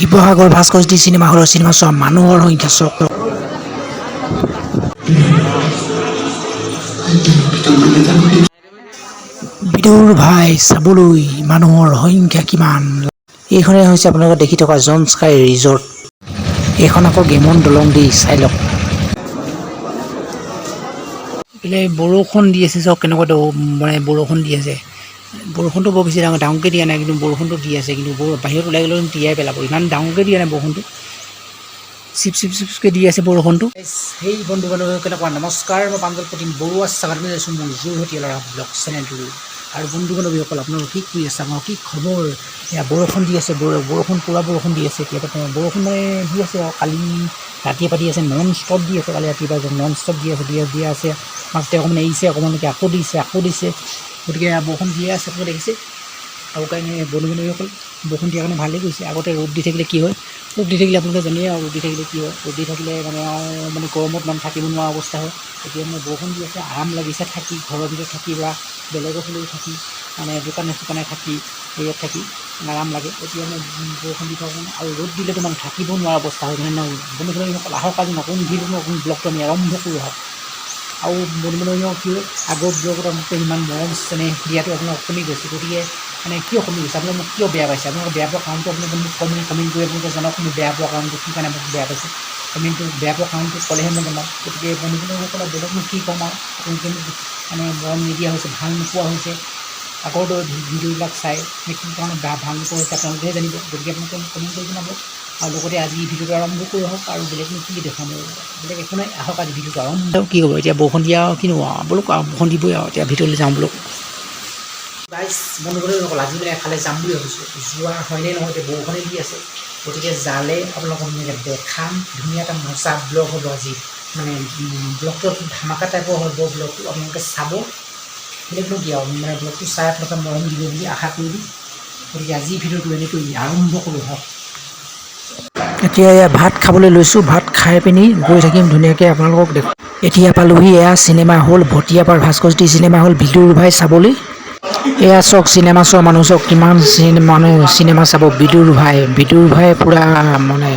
Sivasagar Bhaskarjyoti cinema হলৰ cinema চোৱা মানুহৰ সংখ্যা চাওক বিদুৰ ভাই চাবলৈ মানুহৰ সংখ্যা কিমান? এইখনে হৈছে আপোনালোকে দেখি থকা জন স্কাই ৰিজৰ্ট। এইখন আকৌ গেমন দলং দি চাই লওক। এইফালে বৰষুণ দি আছে চাওক কেনেকুৱা মানে বৰষুণ দি আছে। বৰষুণটো বৰ বেছি ডাঙৰ, ডাঙৰকৈ দিয়া নাই, কিন্তু বৰষুণটো দি আছে, কিন্তু বৰ- বাহিৰত ওলাই গ'লেও তিয়াই পেলাব। ইমান ডাঙৰকৈ দিয়া নাই বৰষুণটো। চিপ চিপ চিপকৈ দি আছে বৰষুণটো। সেই বন্ধু বান্ধৱ কেনেকুৱা নমস্কাৰ, মই প্ৰাঞ্জল প্ৰতিম বৰুৱা স্বাগতম জনাইছোঁ মোৰ যোৰহতীয়া ল'ৰা ব্লগ চেনেলটো আৰু বন্ধু বান্ধৱীসকল, আপোনালোক কি কৰি আছে আপোনাৰ কি খবৰ? এয়া বৰষুণ দি আছে, বৰ- বৰষুণ, পূৰা বৰষুণ দি আছে, এতিয়া বৰষুণ মানে দি আছে কালি ৰাতিপুৱা দি আছে নন ষ্টপ দি আছে, কালি ৰাতিপুৱা নন ষ্টপ দি আছে দিয়া দিয়া আছে। মাজতে অকণমান এৰিছে, অকণমানকৈ আকৌ দিছে আকৌ দিছে। গতিকে বৰষুণ দিয়ে আছে আপোনালোকে দেখিছে। আৰু কাৰণে বন্ধু বান্ধৱীসকল বৰষুণ দিয়াৰ কাৰণে ভালেই কৰিছে আগতে ৰ'দ দি থাকিলে কি হয়? ৰ'দ দি থাকিলে আপোনালোকে জানেই আৰু ৰ'দ দি থাকিলে কি হয়? ৰ'দ দি থাকিলে মানে আৰু মানে গৰমত মানে থাকিব নোৱাৰা অৱস্থা হয়। এতিয়া মানে বৰষুণ দি আছে, আৰাম লাগিছে থাকি, ঘৰৰ ভিতৰত থাকি বা বেলেগৰ ফালেও থাকি মানে দোকানে চোকানে থাকি, হেৰিয়াত থাকি আৰাম লাগে। এতিয়া মানে বৰষুণ দি থকা কাৰণে আৰু ৰ'দ দিলেতো মানে থাকিব নোৱাৰা অৱস্থা হয়। মানে বন্ধু বান্ধৱীসকল আহক আজি নতুন ভিডিঅ' নতুন ব্লগটো আমি আৰম্ভ কৰোঁ আহক। আৰু বন্ধু বান্ধৱীও কি আগৰ ব্লগত আপোনালোকে ইমান মৰম চেনেহ দিয়াটো আপোনালোক কমি গৈছে গতিকে মানে কিয় কমি গৈছে আপোনালোকে মোক কিয় বেয়া পাইছে? আপোনালোকে বেয়া পোৱা কাৰণটো আপোনালোকে মোক কমেণ্ট কমেণ্ট কৰি আপোনালোকে জনাওক মোক বেয়া পোৱা কাৰণটো কি কাৰণে মোক বেয়া পাইছে? কমেণ্টটো, বেয়া পোৱা কাৰণটো ক'লেহে মই জনাম। গতিকে বন্ধু বান্ধৱীসকলক বেলেগ মোক কি ক'ম আৰু আপোনালোকে মোক মানে মৰম নিদিয়া হৈছে, ভালো নোপোৱা হৈছে। আগৰ দৰে ভিডিঅ'বিলাক চাই কি কাৰণে ভালো নোপোৱা হৈছে, আপোনালোকেহে জানিব। গতিকে আপোনালোকে মোক কমেণ্ট কৰি জনাব। আৰু লগতে আজি ভিডিঅ'টো আৰম্ভ কৰোঁ আহক আৰু বেলেগনো কি দেখাম আৰু। বেলেগ একো নাই আহক আজি ভিডিঅ'টো আৰম্ভ কি হ'ব এতিয়া বৰষুণ দিয়া আৰু কিনো আৰু বোলো বৰষুণ দিবই আৰু এতিয়া ভিতৰলৈ যাওঁ বোলো। গাইজ বন্ধু বান্ধৱীসকল আজি মানে এফালে যাম বুলি ভাবিছোঁ। যোৱা হয়নে নহয় এতিয়া বৰষুণে দি আছে। গতিকে জালে আপোনালোকক ধুনীয়াকৈ দেখাম ধুনীয়া এটা মজা ব্লগ হ'ব আজি। মানে ব্লগটো ধামাকা টাইপৰ হ'ব ব্লগটো আপোনালোকে চাব। বেলেগনো কি আৰু মানে ব্লগটো চাই আপোনালোকে মৰম দিব বুলি আশা কৰিলোঁ। গতিকে আজি ভিডিঅ'টো এনেকৈ আৰম্ভ কৰোঁ হওক এতিয়া এয়া ভাত খাবলৈ লৈছোঁ। ভাত খাই পিনি গৈ থাকিম ধুনীয়াকৈ আপোনালোকক দেখোঁ এতিয়া পালোহি এয়া cinema hall Bhatiapar Bhaskarjyoti cinema hall Vidur ভাই চাবলৈ। এয়া চাওক চিনেমা চোৱা মানুহ চাওক কিমান মানুহ চিনেমা চাব। বিদুৰ ভাই বিদুৰ ভাই পূৰা মানে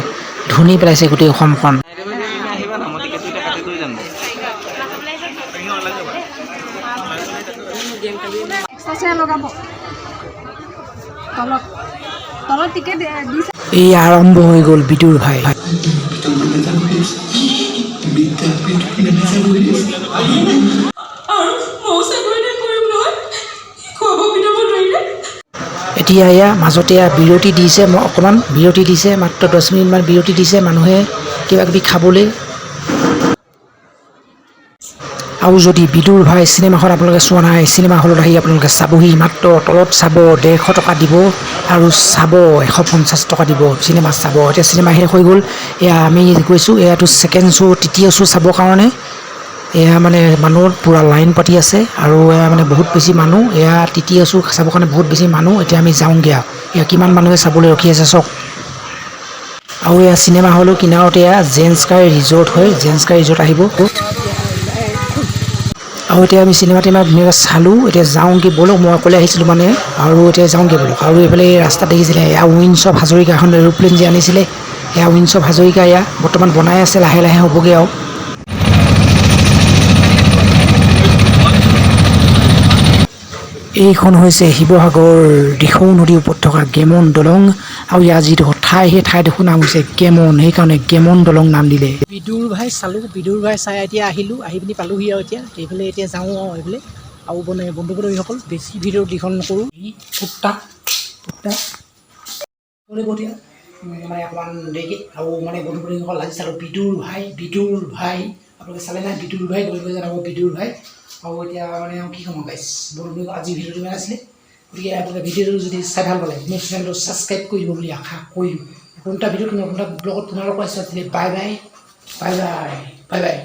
ধুনি পেলাইছে গোটেই অসমখন। তলত তলত টিকেট দিছে এই আৰম্ভ হৈ গ'ল বিটুর ভাই। এতিয়া এয়া মাজতে বিৰতি দিছে অকণমান। বিৰতি দিছে মাত্ৰ দহ মিনিটমান বিৰতি দিছে মানুহে। কিবা কিবি খাবলৈ। আৰু যদি বিদুৰ ভাই চিনেমাখন আপোনালোকে চোৱা নাই চিনেমা হলত আহি আপোনালোকে চাবহি মাত্ৰ তলত চাব ডেৰশ টকা দিব আৰু চাব এশ পঞ্চাছ টকা দিব চিনেমা চাব। এতিয়া চিনেমা শেষ হৈ গ'ল। এয়া আমি গৈছোঁ এয়াতো ছেকেণ্ড শ্ব' তৃতীয় শ্ব' চাবৰ কাৰণে। এয়া মানে মানুহৰ পূৰা লাইন পাতি আছে আৰু এয়া মানে বহুত বেছি মানুহ। এয়া তৃতীয় শ্ব' চাবৰ কাৰণে বহুত বেছি মানুহ। এতিয়া আমি যাওঁগৈ আৰু। এয়া কিমান মানুহে চাবলৈ ৰখি আছে চাওক। আৰু এয়া চিনেমা হলৰ কিনাৰতে এয়া জেন্স কাৰ ৰিজৰ্ট হয়। জেন্স কাৰ ৰিজৰ্ট আহিব। আৰু এতিয়া আমি চিনেমা টিনেমা ধুনীয়াকৈ চালোঁ, এতিয়া যাওঁগৈ ব'লক, মই অকলে আহিছিলোঁ মানে আৰু এতিয়া যাওঁগৈ ব'লক। আৰু এইফালে এই ৰাস্তাত দেখিছিলে, এয়া উইনছ অফ হাজৰিকা এখন এৰোপ্লেন যে আনিছিলে, এয়া উইনছ অফ হাজৰিকা এয়া, বৰ্তমান বনাই আছে, লাহে লাহে হ'বগৈ আৰু। এইখন হৈছে শিৱসাগৰ দিখৌ নদীৰ ওপৰত থকা গেমন দলং আৰু ইয়াৰ যিডোখৰ ঠাই সেই ঠাইডোখৰ নাম হৈছে গেমন। সেইকাৰণে গেমন দলং নাম দিলে। বিদুৰ ভাই চালোঁ বিদুৰ ভাই চাই এতিয়া আহিলোঁ আহি পিনি পালোহি আৰু এতিয়া। এইফালে এতিয়া যাওঁ আৰু এইফালে। আৰু মানে বন্ধু বান্ধৱীসকল বেছি ভিডিঅ' দীঘল নকৰোঁ। ফুটা ফুটা এতিয়া মানে অকণমান দেৰিকৈ। আৰু মানে বন্ধু বান্ধৱীসকল আজি চালোঁ বিদুৰ ভাই বিদুৰ ভাই। আপোনালোকে চালে নাই বিদুৰ ভাই গৈ গৈ জনাব বিদুৰ ভাই। আৰু এতিয়া মানে কি ক'ম গাইছ বান্ধৱী আজি ভিডিঅ'টো ইমান আছিলে। গতিকে আপোনালোকে ভিডিঅ'টো যদি চাই ভালো পালে, মোৰ চেনেলটো ছাবস্ক্ৰাইব কৰি দিব বুলি আশা কৰিলোঁ। কোনটা ভিডিঅ' কোনোটা ব্লগত পুনৰ পাইছোঁ bye bye bye bye bye bye